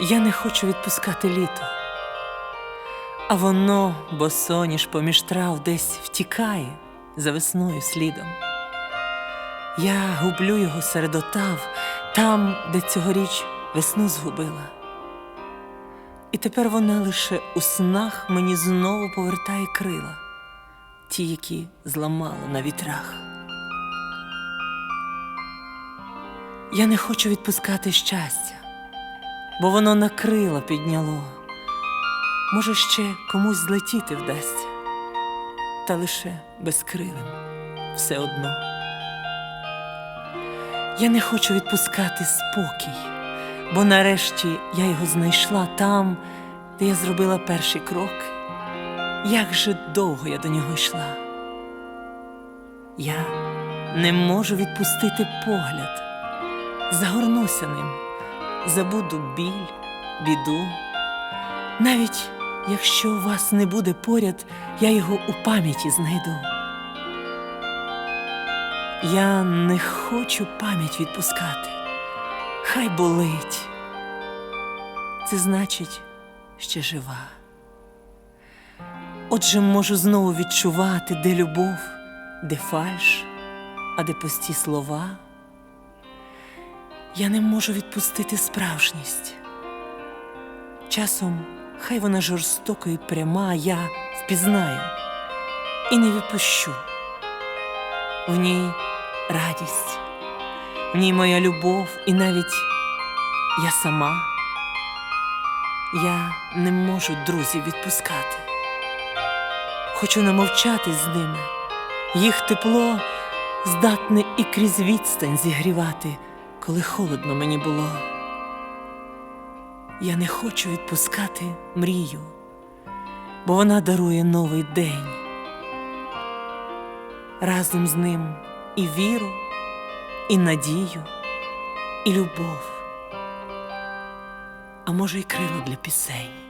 Я не хочу відпускати літо, а воно, бо соняш поміж трав десь втікає за весною слідом. Я гублю його серед отав, там, де цьогоріч весну згубила. І тепер вона лише у снах мені знову повертає крила, ті, які зламала на вітрах. Я не хочу відпускати щастя, бо воно на крила підняло. Може, ще комусь злетіти вдасться, та лише безкрилим все одно. Я не хочу відпускати спокій, бо нарешті я його знайшла там, де я зробила перший крок. Як же довго я до нього йшла. Я не можу відпустити погляд, загорнуся ним, забуду біль, біду. Навіть якщо вас не буде поряд, я його у пам'яті знайду. Я не хочу пам'ять відпускати, хай болить. Це значить, ще жива. Отже, можу знову відчувати, де любов, де фальш, а де пусті слова. Я не можу відпустити справжність. Часом хай вона жорстока і пряма, я впізнаю і не відпущу. В ній радість, в ній моя любов, і навіть я сама. Я не можу друзів відпускати. Хочу намовчатись з ними, їх тепло здатне і крізь відстань зігрівати, коли холодно мені було. Я не хочу відпускати мрію, бо вона дарує новий день. Разом з ним і віру, і надію, і любов, а може, і крило для пісень.